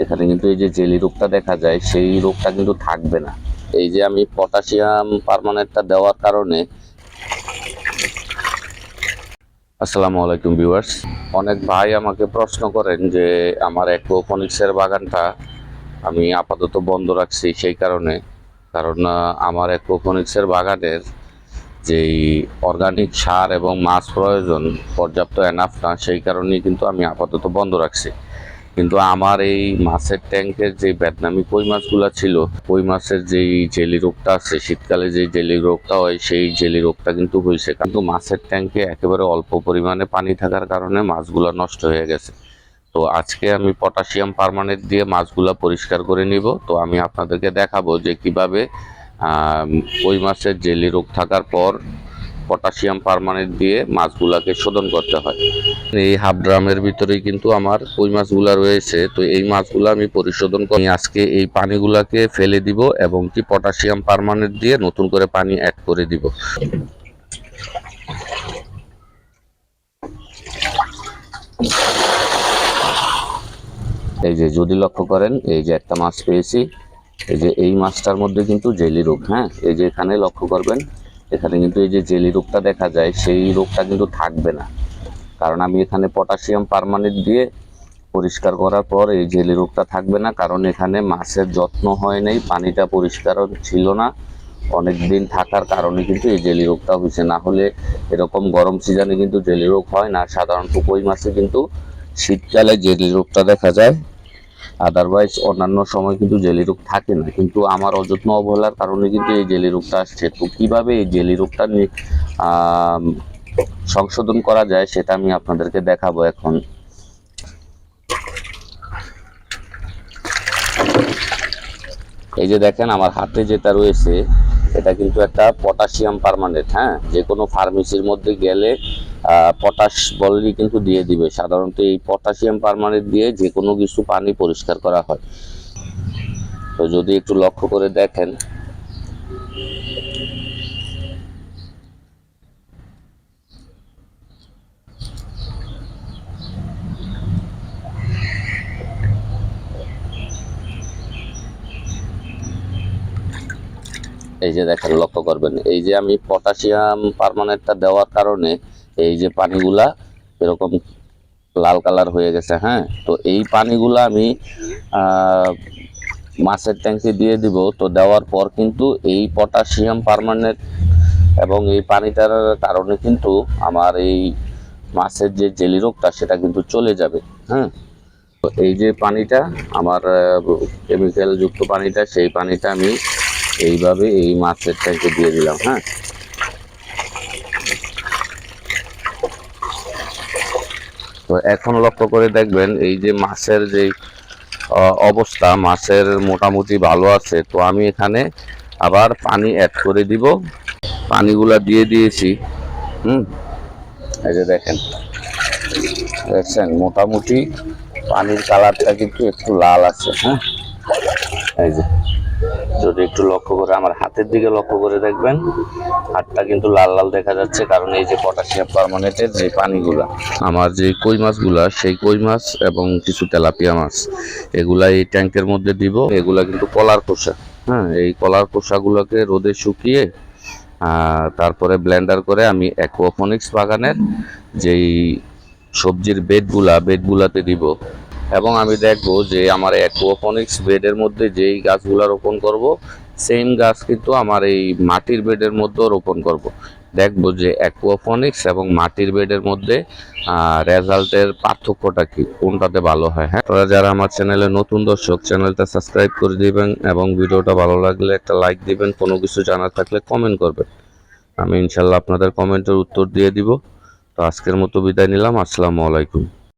এখানে কিন্তু এই যে জেলি রোগটা দেখা যায়, সেই রোগটা কিন্তু থাকবে না। এই যে আমি পটাশিয়াম পারমানেন্টটা দেওয়ার কারণে আসসালামু আলাইকুম ভিউয়ার্স। অনেক ভাই আমাকে প্রশ্ন করেন যে আমার অ্যাকোপনিক্সের বাগানটা আমি আপাতত বন্ধ রাখছি সেই কারণে। কারণ আমার অ্যাকোপনিক্সের বাগানের যেই অর্গানিক সার এবং মাছ প্রয়োজন, পর্যাপ্ত এনাফ না, সেই কারণেই কিন্তু আমি আপাতত বন্ধ রাখছি। কিন্তু আমার এই মাছের ট্যাঙ্কের যে বেদনামি কই মাছগুলো ছিল, কই মাছের যেই জেলি রোগটা আছে, শীতকালে যে জেলি রোগটা হয়, সেই জেলি রোগটা কিন্তু হয়েছে কিন্তু মাছের ট্যাঙ্কে একেবারে অল্প পরিমাণে পানি থাকার কারণে মাছগুলো নষ্ট হয়ে গেছে। তো আজকে আমি পটাশিয়াম পারমানেন্ট দিয়ে মাছগুলো পরিষ্কার করে নিব। তো আমি আপনাদেরকে দেখাবো যে কীভাবে কই মাছের জেলি রোগ থাকার পর পটাশিয়াম পার্মানেন্ট দিয়ে মাছগুলাকে শোধন করতে হয়। এই হাফ ড্রামের ভিতরেই কিন্তু আমার কই মাছগুলা রয়েছে। তো এই মাছগুলো আমি পরিশোধন করে আজকে এই পানিগুলাকে ফেলে দিব এবং কি পটাশিয়াম পার্মানেন্ট দিয়ে নতুন করে পানি অ্যাড করে দিব। এই যে যদি লক্ষ্য করেন, এই যে একটা মাছ পেয়েছি। এই যে এই মাছটার মধ্যে কিন্তু জেলি রোগ হ্যাঁ? এই যে এখানে লক্ষ্য করবেন এখানে কিন্তু এই যে জেলি রোগটা দেখা যায়, সেই রোগটা কিন্তু থাকবে না। কারণ আমি এখানে পটাশিয়াম পারমানেন্ট দিয়ে পরিষ্কার করার পর এই জেলি রোগটা থাকবে না, কারণ এখানে মাছের যত্ন হয় নাই, পানিটা পরিষ্কার ছিল না। অনেক দিন থাকার কারণে কিন্তু এই জেলি রোগটা হয়েছে। না হলে এরকম গরম সিজনে কিন্তু জেলি রোগ হয় না, সাধারণত কই মাছে কিন্তু শীতকালে জেলি রোগটা দেখা যায়। আদারওয়াইজ অন্যান্য সময় কিন্তু জেলি রোগ থাকে না। কিন্তু আমার অযত্ন অবহেলার কারণে কিন্তু এই জেলি রোগটা আসছে। তো কীভাবে এই জেলি রোগটা সংশোধন করা যায় সেটা আমি আপনাদেরকে দেখাবো এখন। এই যে দেখেন, আমার হাতে যেটা রয়েছে, এটা কিন্তু একটা পটাশিয়াম পার্মানেন্ট হ্যাঁ? যে কোনো ফার্মেসির মধ্যে গেলে পটাশ বলেরই কিন্তু দিয়ে দিবে। সাধারণত এই পটাশিয়াম পারমানেন্ট দিয়ে যে কোনো কিছু পানি পরিষ্কার করা হয়। তো যদি একটু লক্ষ্য করে দেখেন এই যে দেখেন, লক্ষ্য করবেন, এই যে আমি পটাশিয়াম পারমানেন্টটা দেওয়ার কারণে এই যে পানিগুলা এরকম লাল কালার হয়ে গেছে হ্যাঁ? তো এই পানিগুলা আমি মাছের ট্যাঙ্কে দিয়ে দিব। তো দেওয়ার পর কিন্তু এই পটাশিয়াম পারমানেন্ট এবং এই পানিটার কারণে কিন্তু আমার এই মাছের যে জেলি রোগটা, সেটা কিন্তু চলে যাবে হ্যাঁ? এই যে পানিটা, আমার কেমিক্যাল যুক্ত পানিটা, সেই পানিটা আমি এইভাবে এই মাছের ট্যাঙ্কে দিয়ে দিলাম হ্যাঁ? তো এখন লক্ষ্য করে দেখবেন এই যে মাছের যে অবস্থা, মাছের মোটামুটি ভালো আছে, তো আমি এখানে আবার পানি অ্যাড করে দিব। পানিগুলা দিয়ে দিয়েছি, হুম? এই যে দেখেন, দেখছেন? মোটামুটি পানির কালারটা কিন্তু একটু লাল আছে হ্যাঁ? এই যে যদি একটু লক্ষ্য করে আমার হাতের দিকে লক্ষ্য করে দেখবেন, হাতটা কিন্তু লাল লাল দেখা যাচ্ছে, কারণ এই যে পটাশিয়াম পার্মানেন্টের যে পানিগুলা, আমার যে কই মাছগুলা, সেই কই মাছ এবং কিছু তেলাপিয়া মাছ, এগুলা এই ট্যাঙ্কের মধ্যে দিব, এগুলা কিন্তু কলার খোসা। হ্যাঁ এই কলার খোসাগুলোকে রোদে শুকিয়ে তারপরে ব্লেন্ডার করে আমি অ্যাকোয়াফোনিক্স বাগানের যেই সবজির বেডগুলা বেডগুলাতে দিব। এবং আমি দেখব যে আমার অ্যাকোয়াফোনিক্স বেডের মধ্যে যেই গাছগুলো রোপণ করব সেম গাছ কিন্তু আমার এই মাটির বেডের মধ্যেও রোপণ করব। দেখব যে অ্যাকোয়াফোনিক্স এবং মাটির বেডের মধ্যে রেজাল্টের পার্থক্যটা কি, কোনটাতে ভালো হয় হ্যাঁ? তারা যারা আমার চ্যানেলে নতুন দর্শক, চ্যানেলটা সাবস্ক্রাইব করে দিবেন এবং ভিডিওটা ভালো লাগলে একটা লাইক দিবেন, কোনো কিছু জানার থাকলে কমেন্ট করবেন। আমি ইনশাল্লাহ আপনাদের কমেন্টের উত্তর দিয়ে দিব। তো আজকের মতো বিদায় নিলাম, আসসালামু আলাইকুম।